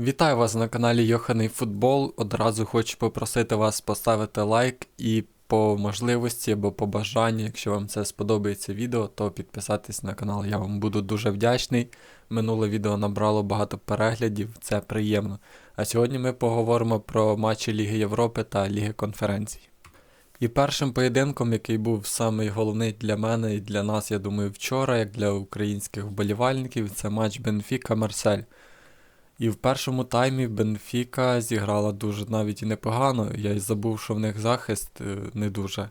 Вітаю вас на каналі Йоханий Футбол. Одразу хочу попросити вас поставити лайк і по можливості або по бажанню, якщо вам це сподобається відео, то підписатись на канал. Я вам буду дуже вдячний. Минуле відео набрало багато переглядів, це приємно. А сьогодні ми поговоримо про матчі Ліги Європи та Ліги конференцій. І першим поєдинком, який був самий головний для мене і для нас, я думаю, вчора, як для українських вболівальників, це матч Бенфіка Марсель. І в першому таймі Бенфіка зіграла дуже навіть і непогано. Я й забув, що в них захист е, не дуже.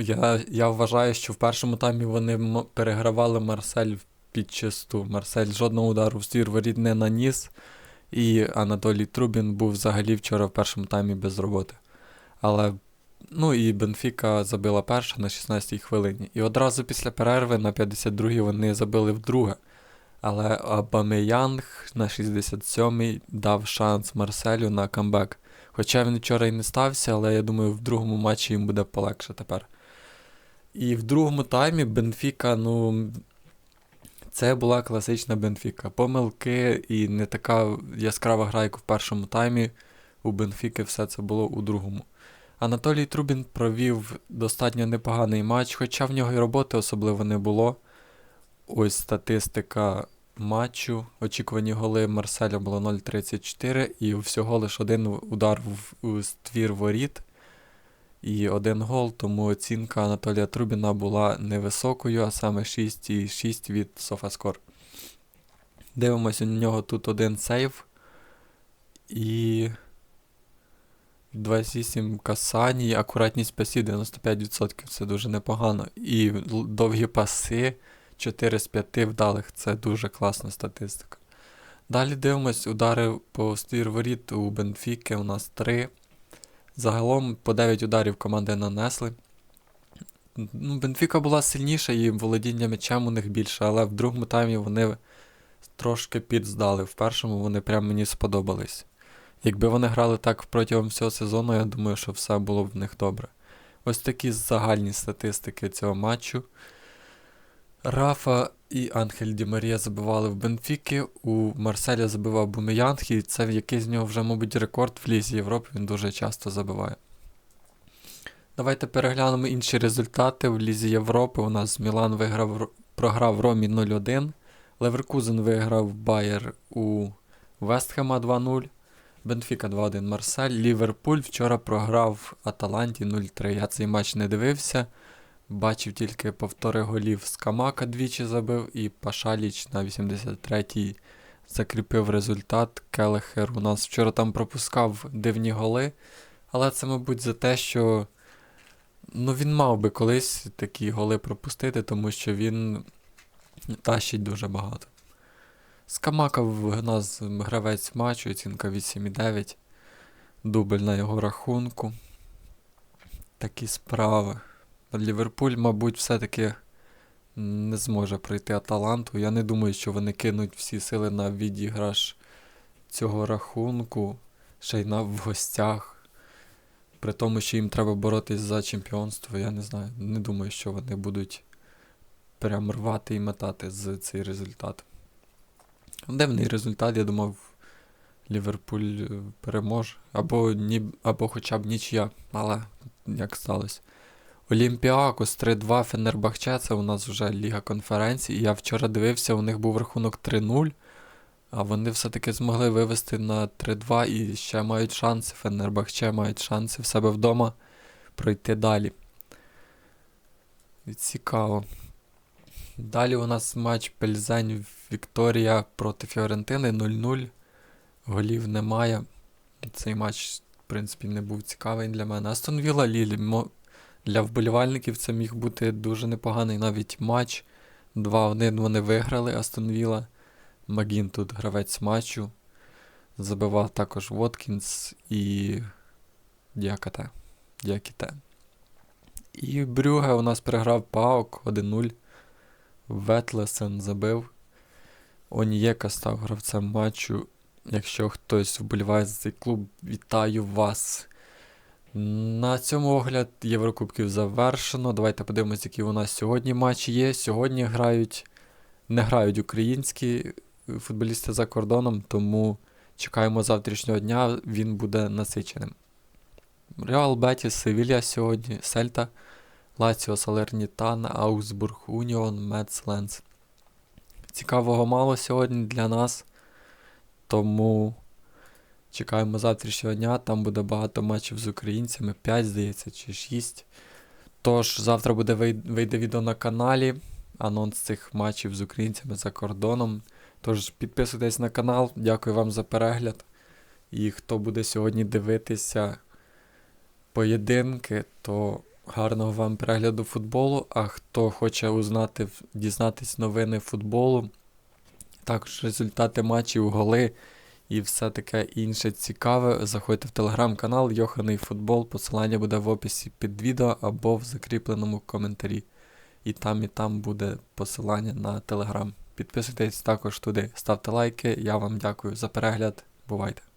Я, я вважаю, що в першому таймі вони перегравали Марсель під чисту. Марсель жодного удару в ствір воріт не наніс. І Анатолій Трубін був взагалі вчора в першому таймі без роботи. Але ну і Бенфіка забила перша на 16-й хвилині. І одразу після перерви на 52-й вони забили вдруге. Але Абамеянг на 67-й дав шанс Марселю на камбек. Хоча він вчора і не стався, але я думаю, в другому матчі їм буде полегше тепер. І в другому таймі Бенфіка, ну. Це була класична Бенфіка. Помилки і не така яскрава гра, як в першому таймі. У Бенфіки все це було у другому. Анатолій Трубін провів достатньо непоганий матч, хоча в нього і роботи особливо не було. Ось статистика матчу. Очікувані голи Марселя було 0,34 і всього лише один удар в, ствір воріт і один гол, тому оцінка Анатолія Трубіна була невисокою, а саме 6,6 від Софаскор. Дивимося, у нього тут один сейв. І 28 касаній, акуратність пасів 95%. Це дуже непогано. І довгі паси 4 з 5 вдалих це дуже класна статистика. Далі дивимось, удари по ствір воріт у Бенфіки у нас 3. Загалом по 9 ударів команди нанесли. Ну, Бенфіка була сильніша і володіння м'ячем у них більше, але в другому таймі вони трошки підздали. В першому вони прям мені сподобались. Якби вони грали так протягом всього сезону, я думаю, що все було б в них добре. Ось такі загальні статистики цього матчу. Рафа і Анхель Ді Марія забивали в Бенфіки, у Марселя забивав Бумеянг, і це якийсь з нього вже, мабуть, рекорд в Лізі Європи, він дуже часто забиває. Давайте переглянемо інші результати. В Лізі Європи у нас Мілан виграв, Ро- програв Ромі 0-1, Леверкузен виграв Байер у Вестхема 2-0, Бенфіка 2-1 Марсель, Ліверпуль вчора програв Аталанті 0-3. Я цей матч не дивився. Бачив тільки повтори голів з Камака двічі забив, і Пашаліч на 83-й закріпив результат. Келехер у нас вчора там пропускав дивні голи, але це, мабуть, за те, що ну, він мав би колись такі голи пропустити, тому що він тащить дуже багато. Скамака в нас гравець матчу, оцінка 8,9. Дубль на його рахунку. Такі справи. Ліверпуль, мабуть, все-таки не зможе пройти Аталанту. Я не думаю, що вони кинуть всі сили на відіграш цього рахунку, ще й на в гостях. При тому, що їм треба боротись за чемпіонство, я не знаю. Не думаю, що вони будуть прям рвати і метати з цей результат. Дивний результат, я думав, Ліверпуль е, переможе. Або, ні, або хоча б нічия, але як сталося. Олімпіакос 3-2 Фенербахче, це у нас вже Ліга конференцій. Я вчора дивився, у них був рахунок 3-0, а вони все-таки змогли вивести на 3-2 і ще мають шанси. Фенербахче мають шанси в себе вдома пройти далі. Цікаво. Далі у нас матч Пельзень Вікторія проти Фіорентини 0-0. Голів немає. Цей матч, в принципі, не був цікавий для мене. Астон Вілла Лілі. Для вболівальників це міг бути дуже непоганий навіть матч. 2-1 вони виграли Астон Вілла. Магін тут гравець матчу. Забивав також Воткінс і Діакате. Діакіте. І Брюге у нас переграв Паук 1-0. Ветлесен забив. Онієка став гравцем матчу. Якщо хтось вболіває за цей клуб, вітаю вас. На цьому огляд Єврокубків завершено. Давайте подивимось, які у нас сьогодні матчі є. Сьогодні грають, не грають українські футболісти за кордоном, тому Чекаємо завтрашнього дня, він буде насиченим. Реал Бетіс, Севілья сьогодні, Сельта, Лаціо Салернітана, Аусбург Уніон, Мец Ленс. Цікавого мало сьогодні для нас, тому чекаємо завтрашнього дня. Там буде багато матчів з українцями, 5, здається, чи 6. Тож, завтра буде вийде відео на каналі, анонс цих матчів з українцями за кордоном. Тож підписуйтесь на канал, дякую вам за перегляд. І хто буде сьогодні дивитися поєдинки, то гарного вам перегляду футболу. А хто хоче узнати, дізнатись новини футболу, також результати матчів, голи і все таке інше цікаве, заходьте в телеграм-канал Йоханий Футбол. Посилання буде в описі під відео або в закріпленому коментарі. І там, і там буде посилання на телеграм. Підписуйтесь також туди, ставте лайки. Я вам дякую за перегляд. Бувайте!